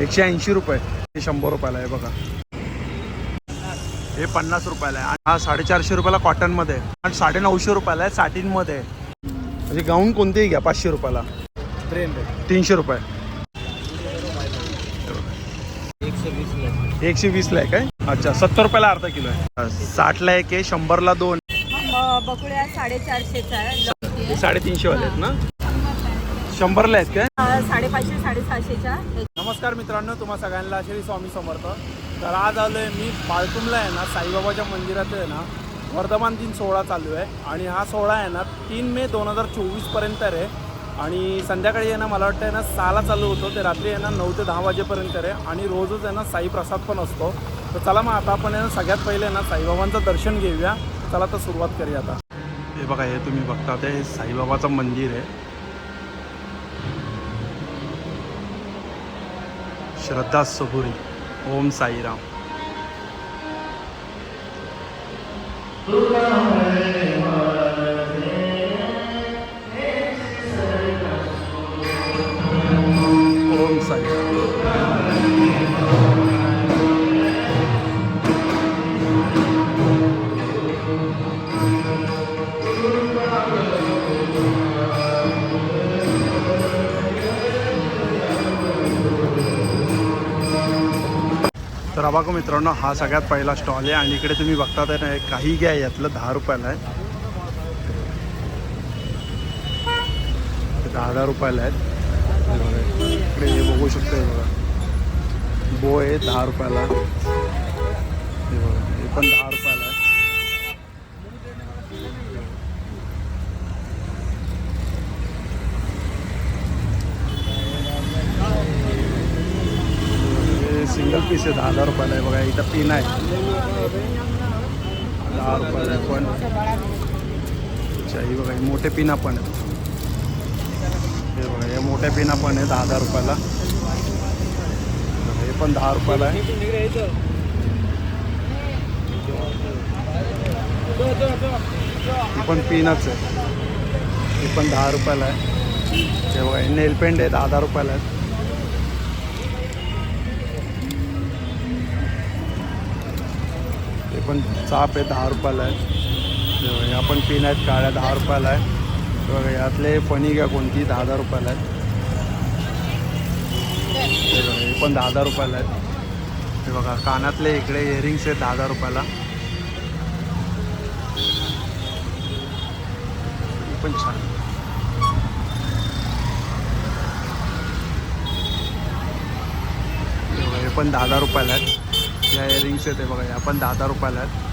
एकशे ऐंशी रुपये. हे शंभर रुपयाला आहे बघा. हे पन्नास रुपयाला आहे. आणि हा साडेचारशे रुपयाला कॉटनमध्ये आहे. आणि साडे नऊशे रुपयाला आहे साटीनमध्ये म्हणजे गाऊन कोणतेही घ्या पाचशे रुपयाला. तीनशे रुपये. एकशे वीसला आहे. काय? अच्छा सत्तर रुपयाला अर्धा किलो आहे. साठला एक आहे शंभरला दोन. बकुळ्या साडेचारशेचा आहे. साडेतीनशे वाले आहेत ना? शंभरला आहेत काय? साडेपाचशे साडेसहाशेच्या. नमस्कार मित्रांनो तुम्हा सगळ्यांना श्री स्वामी समर्थ. तर आज आलो आहे मी पाळतुमला आहे ना साईबाबाच्या मंदिरात आहे ना वर्धमान दिन सोहळा चालू आहे. आणि हा सोहळा आहे ना तीन मे दोन हजार चोवीसपर्यंत आहे. आणि संध्याकाळी आहे ना मला वाटतं आहे ना सहाला चालू होतो ते रात्री आहे ना नऊ ते दहा वाजेपर्यंत आहे. आणि रोजच आहे ना साई प्रसाद पण असतो. तर चला मग आता आपण आहे ना सगळ्यात पहिले आहे ना साईबाबांचं दर्शन घेऊया. चला तर सुरुवात करूया आता. हे बघा हे तुम्ही बघता ते साईबाबाचं मंदिर आहे. श्रद्धा सबुरी ओम साईराम बघा मित्रांनो हा सगळ्यात पहिला स्टॉल आहे आणि इकडे तुम्ही बघता तर काही घ्या यातलं दहा रुपयाला आहे ते दहा दहा रुपयाला आहेत. हे इकडे हे बघू शकतो हे बघा. बो आहे दहा रुपयाला. हे बघा हे पण दहा रुपयाला आहे हे सिंगल पीस आहे दहा रुपयाला आहे बघा इथं पिन आहे. दहा रुपयाला आहे पण. अच्छा ही बघा मोठे पिना पण आहेत. हे बघा हे मोठ्या पिना पण आहे दहा दहा रुपयाला. हे पण दहा रुपयाला आहे. ही पण पिनच आहे. ही पण दहा रुपयाला आहे. हे बघा हे नेल पेंट आहे दहा दहा रुपयाला आहे पण चाप आहे दहा रुपयाला आहे. ह्या पण पिन आहेत काळ्या दहा रुपयाला आहे. बघा यातले फणी घ्या कोणती दहा दहा रुपयाला आहेत. हे बघा हे पण दहा दहा रुपयाला आहेत. हे बघा कानातले इकडे इयरिंग्स आहेत दहा दहा रुपयाला. हे पण छान. हे हे पण दहा दहा रुपयाला आहेत. या इयरिंग्स आहेत बघा या पण दहा दहा रुपयाला आहेत.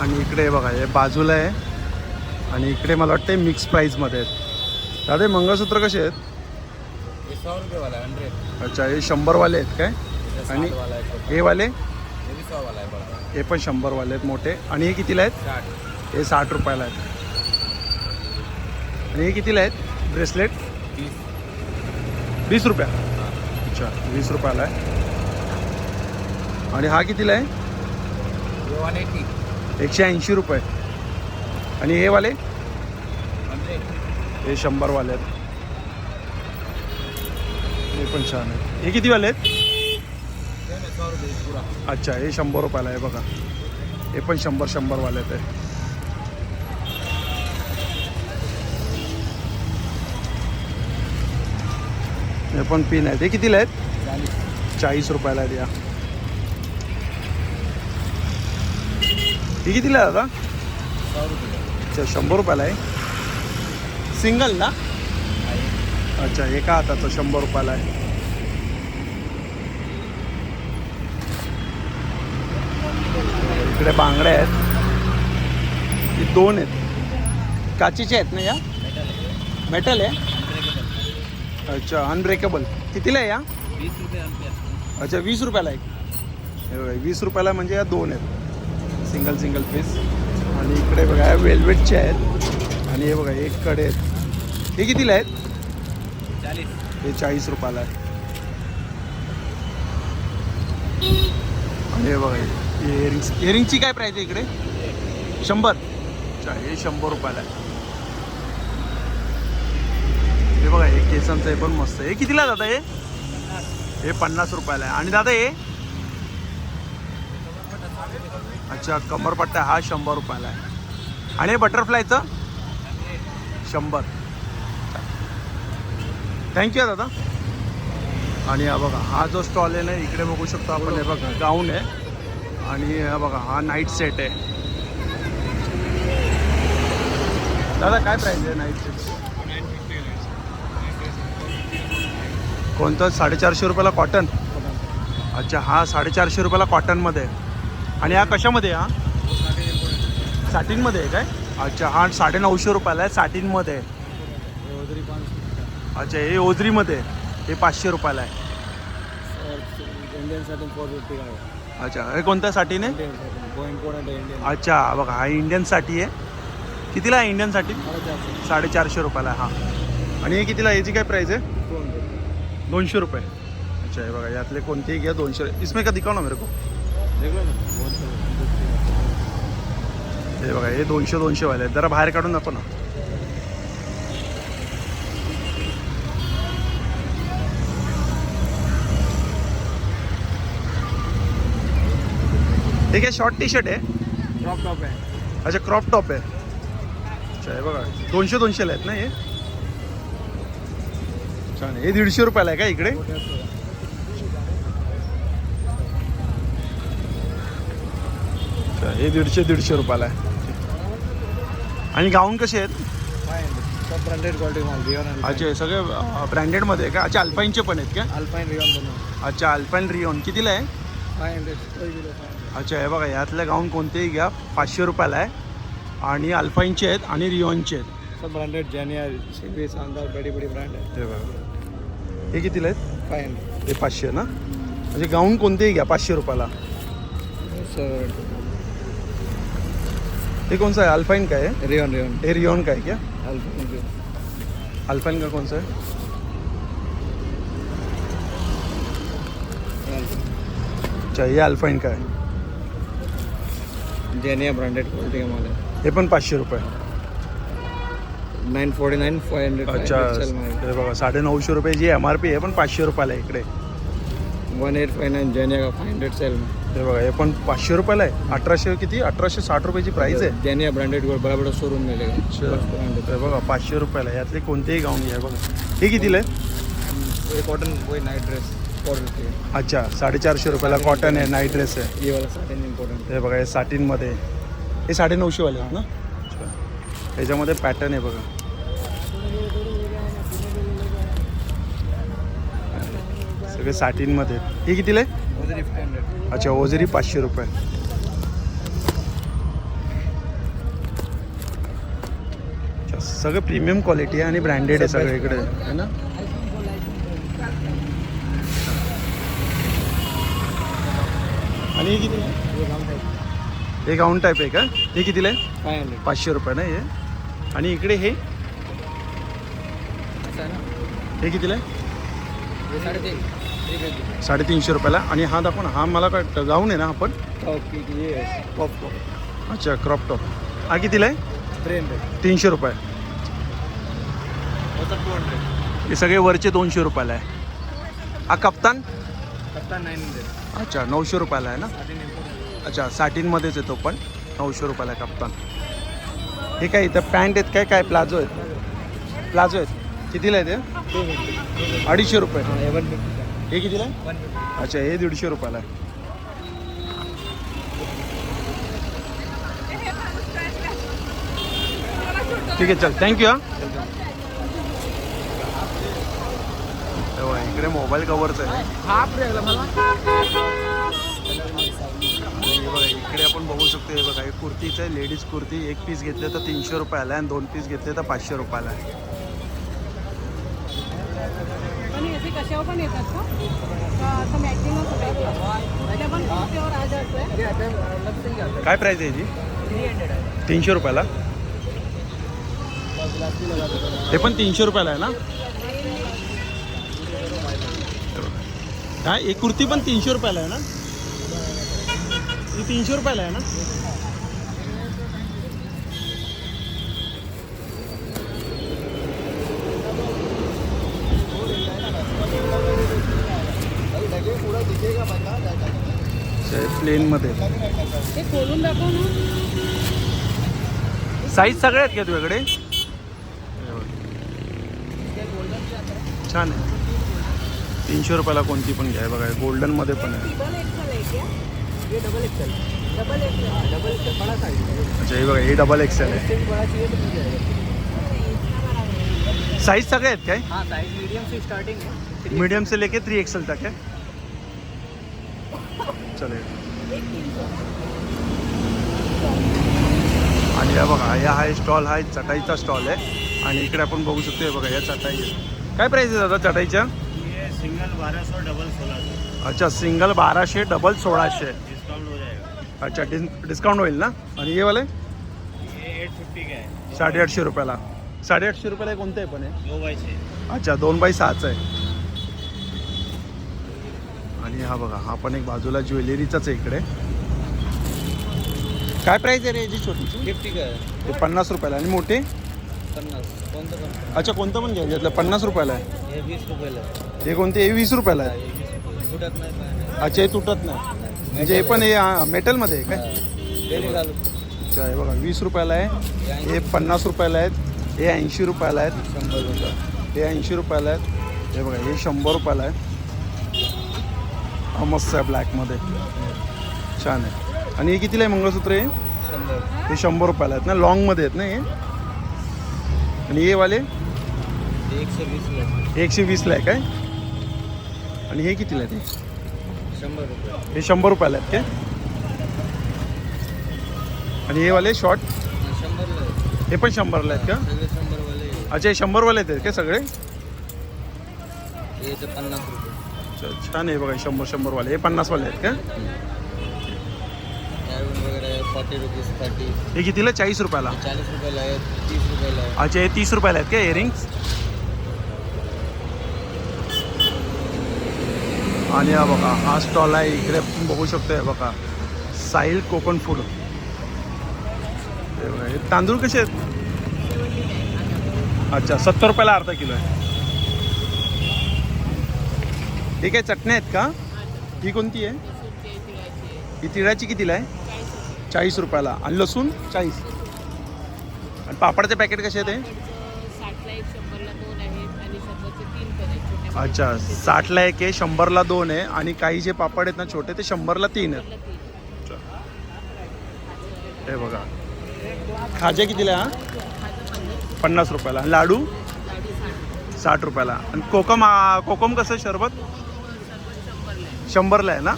आणि इकडे हे बघा हे बाजूला आहे. आणि इकडे मला वाटते मिक्स प्राईजमध्ये आहेत. दादा हे मंगळसूत्र कसे आहेत? अच्छा हे शंभरवाले आहेत काय? आणि है वाले? है पण शंभरवाले आहेत मोठे. आणि हे कितीला आहेत? हे साठ रुपयाला आहेत. आणि हे कितीला आहेत? ब्रेसलेट? वीस रुपया. अच्छा वीस रुपयाला आहे. आणि हा कितीला आहे? वन एटी एकशे ऐंशी रुपये. आणि हे वाले? हंड्रेड हे शंभरवाले आहेत. हे पण छान आहेत. हे किती वाले आहेत? अच्छा हे शंभर रुपयाला आहे बघा. हे पण शंभर शंभरवाले आहेत. हे. पण पिन आहेत. हे कितीला आहेत? चाळीस. रुपयाला आहेत या. ही कितीला आहे दादा अच्छा शंभर रुपयाला आहे. सिंगल ना? अच्छा एका हाताचं शंभर रुपयाला आहे? इकडे बांगड्या आहेत. ही दोन आहेत. काचेचे आहेत ना या? मेटल आहे? अच्छा अनब्रेकेबल कितीला आहे या? बीस रुपये अच्छा वीस रुपयाला एक. हे बघा वीस रुपयाला म्हणजे या दोन आहेत. सिंगल सिंगल पीस आणि इकडे बघा वेल्वेटचे आहेत. आणि हे बघा एक कडे आहेत. हे कितीला आहेत? चालीस हे चाळीस रुपयाला आहे आणि हे बघा इयरिंग्स इयरिंगची काय प्राईस आहे इकडे? शंभर. अच्छा हे शंभर रुपयाला आहे. हे केसांचं हे पण मस्त हे कितीला दादा हे? हे पन्नास रुपयाला आहे. आणि दादा हे? अच्छा कमरपट्टा हा शंभर रुपयाला आहे. आणि हे बटरफ्लायचं? शंभर. थँक्यू दादा. आणि हा बघा हा जो स्टॉल आहे ना इकडे बघू शकतो आपण. हे बघा गाऊन आहे. आणि हा बघा हा नाईट सेट आहे. दादा काय प्राईस आहे नाईट सेट कोणतं? साडेचारशे रुपयाला कॉटन अच्छा हा साडेचारशे रुपयाला कॉटनमध्ये आहे. आणि हा कशामध्ये हा? साटीनमध्ये आहे काय? अच्छा हा साडे नऊशे रुपयाला आहे साटीनमध्ये आहे. अच्छा हे ओझरीमध्ये आहे. हे पाचशे रुपयाला आहे. अच्छा हे कोणत्या साटीन आहे इंडियनसाठी इम्पॉर्टंट आहे इंडियन? अच्छा बघा हा इंडियनसाठी आहे. कितीला आहे इंडियनसाठी साडेचारशे. रुपयाला हा. आणि हे कितीला याची काय प्राईस आहे? दोनशे रुपये. अच्छा हे बघा यातले कोणतेही घ्या दोनशे. इसमें का दिखाओ ना मेरे को हे बघा हे दोनशे दोनशे वाले जरा बाहेर काढून नको ना. हे काय शॉर्ट टी शर्ट आहे. क्रॉप टॉप आहे. अच्छा क्रॉप टॉप आहे. अच्छा हे बघा दोनशे दोनशेला आहेत ना हे? छान. हे दीडशे रुपयाला आहे का इकडे? अच्छा हे दीडशे दीडशे रुपयाला आहे. आणि गाऊन कसे आहेत? सब ब्रँडेड क्वालिटी माल रिओन अच्छा सगळे ब्रँडेडमध्ये आहे का? अच्छा अल्पाईनचे पण आहेत का? अल्पाईन रिओन अच्छा अल्पाईन रिओन कितीला आहे? फाय हंड्रेड अच्छा हे बघा यातल्या गाऊन कोणतेही घ्या. पाचशे रुपयाला आहे. आणि अल्पाईनचे आहेत आणि रिओनचे आहेत. ब्रँडेड जेनियर बड़ी बड़ी ब्रँड आहे. हे बघा. हे कितीला आहेत? फाय हंड्रेड हे पाचशे ना? म्हणजे गाऊन कोणतेही घ्या पाचशे रुपयाला. सर. हे कोणचं आहे? अल्फाईन काय आहे? रिओन रिओन हे रिओन काय क्या? अल्पाईन अल्फाईन का कोणचं आहे? अच्छा हे अल्फाईन काय जेनियर ब्रँडेड क्वालिटी का माल आहे. हे पण पाचशे रुपये. Nine forty nine five hundred अच्छा हे बघा साडे नऊशे रुपये जी एम आर पी आहे पण पाचशे रुपयाला आहे इकडे. वन एट फाय नाईन जेनियर का फाय हंड्रेड सेल हे बघा हे पण पाचशे रुपयाला आहे. अठराशे किती? अठराशे साठ रुपयाची प्राईस आहे. जेनियर ब्रँडेड बड़ा बड़ा शोरूम branded. हे बघा पाचशे रुपयाला आहे. यातले कोणतेही गाऊन घ्या बघा. हे कितीला आहे? कॉटन नाइट ड्रेस अच्छा साडेचारशे रुपयाला कॉटन आहे नाईट ड्रेस आहे. हे बघा हे साटीनमध्ये हे साडे नऊशेवाले ना? त्याच्यामध्ये पॅटर्न आहे बघा. सगळे आहेत. हे कितीला? आहे अच्छा ओझरी पाचशे रुपये. सगळं प्रीमियम क्वालिटी आहे आणि ब्रँडेड आहे सगळं इकडे है ना? आणि हे किती हे गाऊन टाईप आहे का? हे कितीला? आहे पाचशे रुपये ना हे? आणि इकडे हे? है ना? हे कितीला आहे? साडेतीनशे रुपयाला. आणि हा दाखव ना हा मला काय गाऊन आहे ना आपण? टॉप अच्छा क्रॉप टॉप हा कितीला आहे? तीनशे रुपये. हे सगळे वरचे दोनशे रुपयाला आहे. हा कप्तान? अच्छा नऊशे रुपयाला आहे ना? अच्छा साठींमध्येच येतो पण. नऊशे रुपयाला कप्तान. हे काय इथं पॅन्ट आहेत काय? काय? प्लाझो आहेत. प्लाझो आहेत. कितीला आहे ते अडीचशे रुपये. हाँ कितीला आहे? अच्छा हे दीडशे रुपयाला आहे. ठीक आहे चल. थँक्यू हां. इकडे मोबाईल कवरचं आहे. मला हे बघा इकडे आपण बघू शकतो हे बघा हे कुर्तीचं आहे लेडीज कुर्ती एक पीस घेतले तर तीनशे रुपयाला आहे आणि दोन पीस घेतले तर पाचशे रुपयाला आहे. काय प्राईस आहे याची? तीनशे रुपयाला? हे पण तीनशे रुपयाला आहे ना? काय एक कुर्ती पण तीनशे रुपयाला आहे ना? ही तीनशे रुपयाला आहे ना? प्लेनमध्ये ते खोलून साईज सगळे आहेत का तुझ्याकडे? छान आहे. तीनशे रुपयाला कोणती पण घ्या. बघा गोल्डनमध्ये पण आहे. डबल एक्सेल है क्या डबल एक्सेल डबल एक्सेल अच्छा हे बघा हे डबल एक्सेल आहे. साईज सगळे आहेत काय? हाँ साइज मीडियम से स्टार्टिंग है मीडियम से लेके थ्री एक्सेल तक है चले. आणि या बघा या हा स्टॉल हा चटाईचा स्टॉल आहे. आणि इकडे आपण बघू शकतो हे बघा या चटाई आहे. काय प्राईस आहे दादा चटाईच्या? ये सिंगल बारह सौ डबल सोलह सौ अच्छा सिंगल बाराशे डबल सोळाशे. अच्छा डिस डिस्काउंट होईल ना? आणि हे वाले? एट फिफ्टी का है साडेआठशे रुपयाला. साडेआठशे रुपयाला हे कोणतं आहे पण आहे. अच्छा दोन बाय सहाचा आहे. आणि हा बघा हा पण एक बाजूला ज्वेलरीचाच आहे इकडे. काय प्राइस आहे रे याची छोटीची फिफ्टी का है ते पन्नास रुपयाला. आणि मोठे? पन्नास. अच्छा कोणतं पण घ्यायचं यातलं पन्नास रुपयाला आहे. ये बीस रुपये है हे कोणते? हे वीस रुपयाला आहे. काय नाही अच्छा हे तुटत नाही. म्हणजे हे पण हे मेटलमध्ये आहे काय? अच्छा हे बघा वीस रुपयाला आहे. हे पन्नास रुपयाला आहेत. हे ऐंशी रुपयाला आहेत. शंभर रुपये. हे ऐंशी रुपयाला आहेत. हे बघा हे शंभर रुपयाला आहे. हा मस्त आहे ब्लॅकमध्ये छान आहे. आणि हे कितीला आहे मंगळसूत्र हे? शंभर. हे शंभर रुपयाला आहेत ना? लॉंगमध्ये आहेत ना हे? आणि हे वाले? एक से बीस में एकशे वीसला आहे काय? आणि हे कितीला आहे ते? हे शंभर रुपयाला आहेत काय आणि हे वाले शॉर्ट है हे पण शंभरला आहेत का? अच्छा हे शंभरवाले आहेत काय सगळे? छान आहे बघा शंभर शंभरवाले. हे पन्नासवाले आहेत का? है हे कितीला? चाळीस रुपयाला. है तीस रुपये है अच्छा हे तीस रुपयाला आहेत का इयरिंग्स आणि हा बघा हा स्टॉल आहे इकडे बघू शकतो बघा. साईल कोकण फूड तांदूळ कसे आहेत? अच्छा सत्तर रुपयाला अर्धा किलो आहे. हे काय चटण्या आहेत का? ही कोणती आहे? ही तिळाची कितीला आहे? चाळीस रुपयाला. आणि लसूण? चाळीस. आणि पापडचे पॅकेट कसे आहेत हे साठला एक शंभरला दोन आहेत आणि शंभरचे तीन पण आहेत छोट्या अच्छा साठला एक आहे शंभरला दोन आहे. आणि काही जे पापड आहेत ना छोटे ते शंभरला तीन आहेत. हे बघा. खाजे कितीला हा? पन्नास रुपयाला. लाडू? साठ रुपयाला. आणि कोकम कोकम कसं आहे शरबत? शंभरला आहे ना?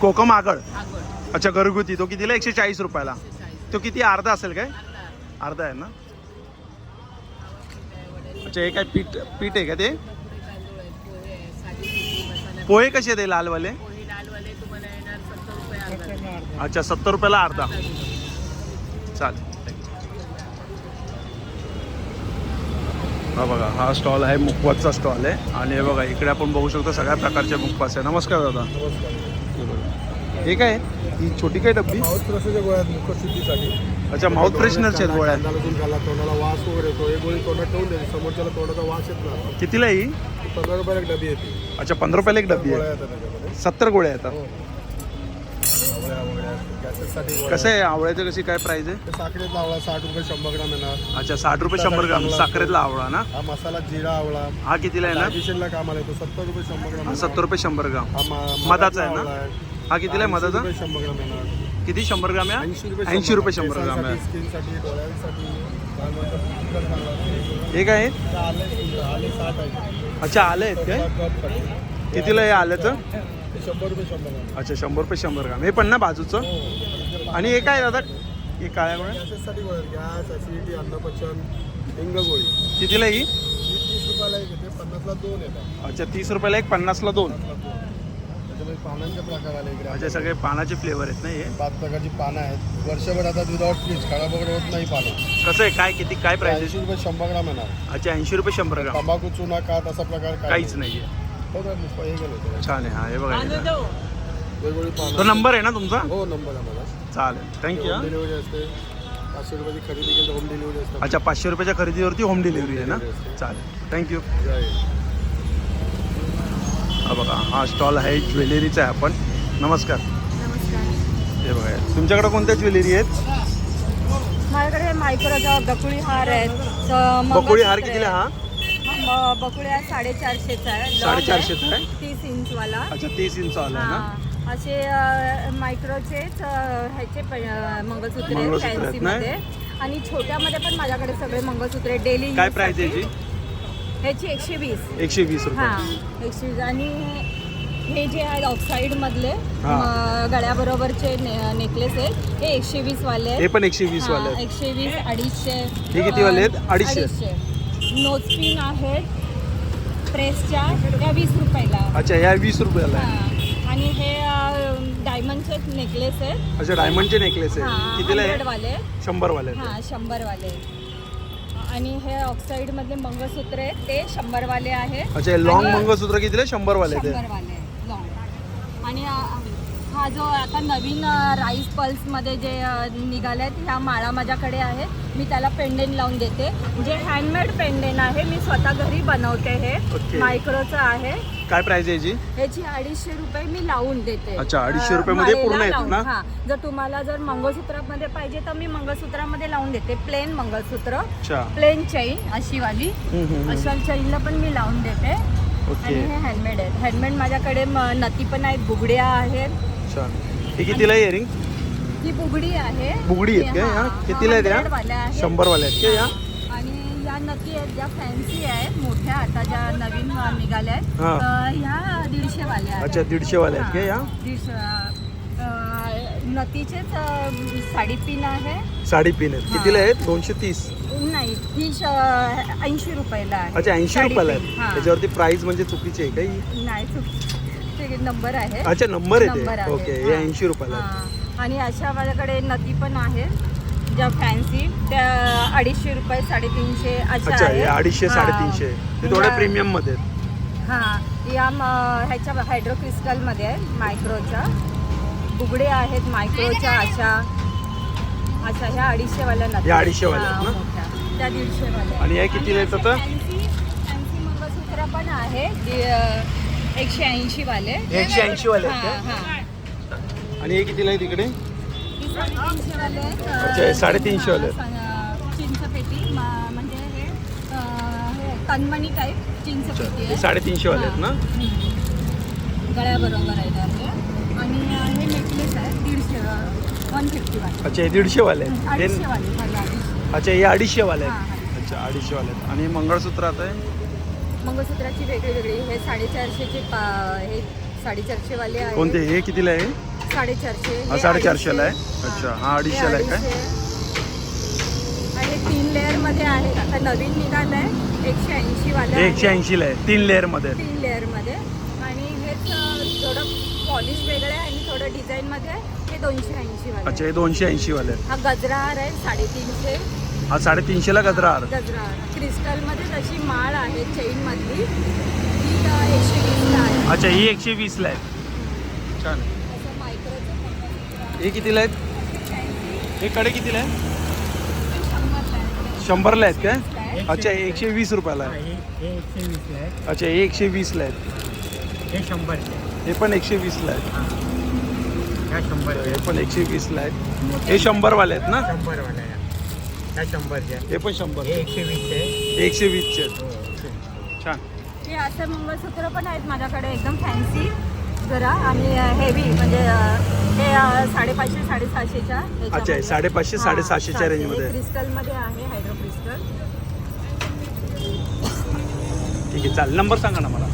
कोकम आगळ. अच्छा घरगुती. तो कितीला एकशे चाळीस रुपयाला. तो किती? अर्धा असेल काय? अर्धा आहे ना? अच्छा हे काय पीठ पीठ आहे का ते? पोहे कसे हे लालवाले? अच्छा सत्तर रुपयाला अर्धा. चालेल हा बघा हा स्टॉल आहे मुखवासचा स्टॉल आहे. आणि हे बघा इकडे आपण बघू शकतो सगळ्या प्रकारचे मुखवास आहे. नमस्कार दादा. हे काय? आहे? ही छोटी काय डब्बी? माउथ फ्रेशच्या गोळ्या आहेत मुखशुद्धीसाठी अच्छा माउथ फ्रेशनरच्या आहेत गोळ्या. घाला तोंडाला वास वगैरे येतो. एक गोळी तोंडात ठेवून द्यायची समोरच्याला तोंडाचा वास येत नाही. कितीला ही? पंधरा रुपयाला एक डबी येते. अच्छा पंधरा रुपयाला एक डब्बी गोळ्या आहे येतात त्याच्यामध्ये. सत्तर गोळ्या येतात. आवळ्या वगैरे गॅसेससाठी गोळ्या. कसं आहे? आवळ्याचं कशी काय प्राईस आहे? ते साखरेतला आवळा साठ रुपये शंभर ग्राम येणार अच्छा साठ रुपये शंभर ग्राम. साखरेतला आवळा ना? हा मसाला जिरा आवळा. हा कितीला आहे ना? डायजेशनला कामाला येतो सत्तर रुपये शंभर ग्राम हा येणार. सत्तर रुपये शंभर ग्राम. हा मा- मधाचा आहे ना? आवळा आहे. हा कितीला आहे 80 मधाचा? रुपये शंभर ग्राम येणार किती शंभर ग्राम आहे? ऐंशी रुपये शंभर ग्राम. आहे. हे काय अच्छा आले आहेत काय. कितीला आहे आल्याचं ते शंभर रुपये शंभर ग्राम. अच्छा शंभर रुपये शंभर ग्राम. हे पण ना बाजूचं? आणि हे काय दादा हे काळ्या गोळ्या? अन्नपचन ही कितीला ही? रुपयाला एक येते पन्नासला दोन अच्छा तीस रुपयाला एक पन्नासला दोन. त्याच्यामध्ये पानांचे प्रकार आले इकडे. सगळे पानाचे फ्लेवर आहेत ना हे? पाच प्रकारची पानं आहेत. वर्षभर आता विदाउट फ्रीज खराब वगैरे होत नाही पानं. कसं आहे? काय किती काय प्राइस ऐंशी रुपये शंभर ग्राम येणार. अच्छा ऐंशी रुपये शंभर ग्राम. तंबाखू चुना कात असा प्रकार काय काहीच नाही. आहे हो का? हे गेलं होतं. छान आहे. हा हे बघा हे. वेगवेगळी तो पानं नंबर आहे ना तुमचा? हो नंबर आहे माझा. चालेल. थँक्यू डिलिव्हरी असते. पाचशे रुपयाची खरेदी केली होम डिलिव्हरी असते. अच्छा पाचशे रुपयाच्या खरेदीवरती होम डिलिव्हरी आहे ना? चालेल. Thank you Jai. बघा हा स्टॉल आहे ज्वेलरीचा आहे आपण. नमस्कार. नमस्कार. हे बघा तुमच्याकडे कोणत्या ज्वेलरी आहेत? माझ्याकडे मायक्रोचा बकुळी हार आहेत बकुळी हार कितीला हा? बकुळी हार साडेचारशेचा आहे. साडेचारशेचा आहे? तीस इंचवाला. अच्छा तीस इंच आला आहे ना? हा. असे अ, मायक्रोचेच अ, ह्याचे प- अ, मंगळसूत्र आहेत मंगळसूत्र आहेत फॅन्सी ना? मध्ये आणि छोट्यामध्ये पण माझ्याकडे सगळे मंगळसूत्र डेली काय प्राइस आहे याची? ह्याची एकशे वीस एकशे वीस हा रुपये एकशे वीस आणि हे जे आहेत ऑफसाईड मधले हा. म, गळ्याबरोबरचे नेकलेस आहेत हे एकशे वीस वाले आहेत. हे पण एकशे वीस वाले आहेत एकशे वीस अडीचशे हे किती वाले आहेत? अं, अडीचशे. नोजपिन आहेत प्रेसच्या त्या वीस रुपयाला अच्छा ह्या वीस रुपयाला आहे हा. आणि हे डायमंडचे नेकलेस आहेत अच्छा डायमंडचे नेकलेस हा, आहे कितीला 100 आहे वाले शंभर वाले आहेत. हां शंभरवाले आणि हे ऑक्साईडमधले मंगळसूत्र आहेत ते शंभरवाले आहेत अच्छा लॉंग मंगळसूत्र कितीला आहे? शंभर वाले. शंभरवाले लॉंग आणि हा जो आता नवीन राईस पल्समध्ये जे अ, निघाल्यात ह्या माळा माझ्याकडे आहेत. मी त्याला पेंडेंट लावून देते. जे हँडमेड पेंडेंट आहे मी स्वतः घरी बनवते हे. मायक्रोचं आहे. काय प्राइस आहे याची? ह्याची अडीचशे रुपये मी लावून देते. अच्छा, 250 अ, रुपयामध्ये माळेला पूर्ण ना? हा. जर तुम्हाला जर मंगळसूत्रामध्ये पाहिजे तर मी मंगळसूत्रामध्ये लावून देते. प्लेन मंगळसूत्र. अच्छा. प्लेन चैन अशी वाली. अशा चैनला पण मी लावून देते. आणि हे हँडमेड आहेत. हँडमेड माझ्याकडे नती पण आहेत बुगड्या आहेत. अच्छा हे कितीला आहे इयरिंग ही बुगडी आहे. बुगडी आहेत का ह्या कितीला आहेत 100 वाल्या ह्या आहेत. का ह्या आणि या नती आहेत ज्या फॅन्सी आहेत मोठ्या आता ज्या नवीन निघाल्या आहेत हा. अ, ह्या दीडशे वाल्या आहेत. अच्छा दीडशे वाल्या आहेत का हा, दीडशे अ, नतीचेच अ, आहे. साडेतीन आहेत. कितीला आहेत? दोनशे तीस. नाही ही ऐंशी रुपयाला आहे. अच्छा ऐंशी रुपयाला साडीपिन, आहेत. हा. त्याच्यावरती प्राइस म्हणजे चुकीची आहे का ही? नाही चुक ते नंबर आहे अच्छा नंबर नंबर आहे आहे. ओके हे हा. ऐंशी रुपयाला आहे हा. आणि अशा माझ्याकडे नदी पण आहेत ज्या फॅन्सी त्या अडीचशे रुपये साडेतीनशे अशा अच्छा हे आहेत. अडीचशे हा. साडेतीनशे ते थोडे या- प्रीमियममध्ये आहेत. हा या म- ह्याच्या हायड्रो क्रिस्टलमध्ये आहे मायक्रोच्या बुगडे आहेत मायक्रोच्या अशा अशा ह्या अडीचशेवाल्या नदी ह्या अडीचशेवाल्या आहेत हा, ना? मोठ्या. त्या आणि ह्या कितीला आणि? असे फॅन्सी फॅन्सी मंगळसूत्र पण आहे एकशे ऐंशी वाले हे 180 वाले आहेत का? हा. आणि हे कितीला आहे तिकडे? अच्छा, हे साडेतीनशे वाले म- म्हणजे हे अं, हे तन्मणी टाईप हे आहे. साडेतीनशे वाले आहेत ना? हम्म. गळ्याबरोबर आहे त्याचे आणि अं, हे नेकलेस आहे दीडशे वन फिफ्टी वाले. अच्छा हे दीडशे वाले आहेत. अडीचशे हे- वाले खाली अडीचशे अच्छा हे अडीचशे वाले आहेत. अच्छा अडीचशे वाले आहेत. आणि मंगळसूत्र आता आहे? मंगळसूत्राची वेगळी वेगळी. हे साडेचारशेचे पा हे साडेचारशे वाले आहे कोणते? हे कितीला आहे? साडेचारशे. हा हे साडेचारशेला आहे? अडीचशे. अच्छा हा. हा अडीचशेला आहे हे काय? अडीचशे. आणि तीन लेअरमध्ये आहे आता नवीन निघालंय. एकशे ऐंशी वाले हे एकशे ऐंशीला आहे. तीन लेअरमध्ये आहे. तीन लेअरमध्ये आणि हेच अं, थोडं पॉलिश वेगळं आहे आणि थोडं डिझाईन मध्ये आहे. हे दोनशे ऐंशी वाले अच्छा हे दोनशे ऐंशी वाले हा गजरा हार आहे साडेतीनशे. हा साडेतीनशेला गजरा हार गजरा हार क्रिस्टलमध्ये तशी माळ आहे चेन मधली. ती अं, एकशे वीसला आहे. अच्छा ही एकशे वीसला आहे. छान. आहे. असं मायक्रोचं मंगळसूत्र आहे. हे कितीला आहेत? हे कडे कितीला आहे? ते शंभरला आहे. शंभरला आहेत काय? अच्छा हे एकशे वीस रुपयाला आहे. हे हे एकशे वीस आहे अच्छा हे एकशे वीसला आहेत. हे शंभरचे हे पण एकशे वीसला आहेत. ह्या शंभरचे हे पण एकशे वीसला आहेत. हे शंभरवाले आहेत ना? शंभरवाला आहे ह्या शंभरचे हे पण शंभर. हे एकशे वीसचे हे एकशे वीसचे आहेत. हो छान. हे असं मंगळसूत्र पण आहेत माझ्याकडे एकदम फॅन्सी जरा आणि हेवी म्हणजे अं, हे अं, साडेपाचशे साडेसहाशेच्या अच्छा हे साडेपाचशे साडेसहाशेच्या रेंजमध्ये आहे. क्रिस्टलमध्ये आहे हायड्रो क्रिस्टल ठीक आहे चालेल. नंबर सांगा ना मला.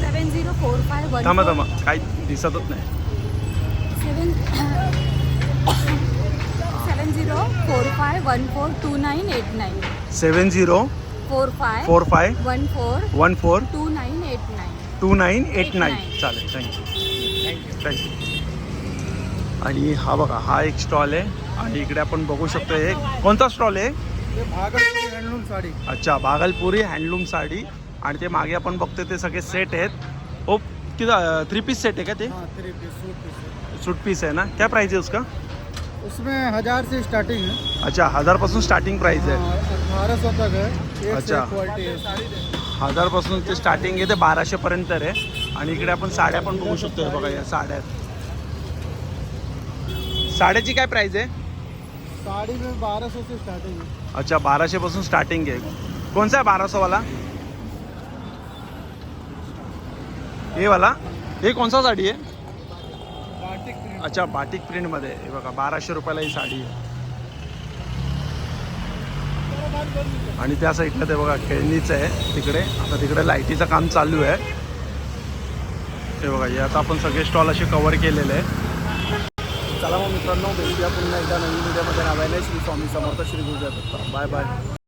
Seven zero four five one थांबा थांबा. काही दिसतच नाही. Seven one four two nine eight nine seven zero four five four five one four one four two nine eight nine two nine eight Eight nine. nine. चालेल thank you thank you आणि हा बघा हा एक स्टॉल आहे. आणि इकडे आपण बघू शकतो हे कोणता स्टॉल आहे? हे भागलपुरी हँडलूम साडी. अच्छा भागलपुरी हँडलूम साडी. आणि ते मागे आपण बघतोय ते सगळे सेट आहेत. ओ किती थ्री पीस सेट आहे का ते? हाँ three piece suit piece suit piece आहे ना? क्या प्राइस है उसका? उसमें हजार से स्टार्टिंग है। अच्छा हजारपासून स्टार्टिंग प्राइस आहे अठारह सौ तक है। एक अच्छा. क्वालिटी है। हजारपासून ते स्टार्टिंग आहे ते बाराशेपर्यंत आहे आणि इकडे आपण साड्या पण बघू शकतो हे बघा या साड्या. आहेत. साड्याची काय प्राइस आहे? साड़ी में बारह सौ से स्टार्टिंग है। अच्छा बाराशे पासून स्टार्टिंग आहे. कोणचा आहे बाराशे वाला हे वाला. हे कोणसा साडी आहे? अच्छा बाटिक प्रिंटमध्ये हे बघा बाराशे रुपयाला ही साडी आहे. आणि त्या साईडला ते बघा खेळणीचं आहे तिकडे. आता तिकडे लाईटीचं काम चालू आहे. ते बघा हे आता आपण सगळे स्टॉल असे कव्हर केलेले आहे चला मग मित्रांनो भेटूया पुन्हा एकदा नवीन मीडियामध्ये नव्याने श्री स्वामी समर्थ श्री गुरुदेव दत्ता. Bye bye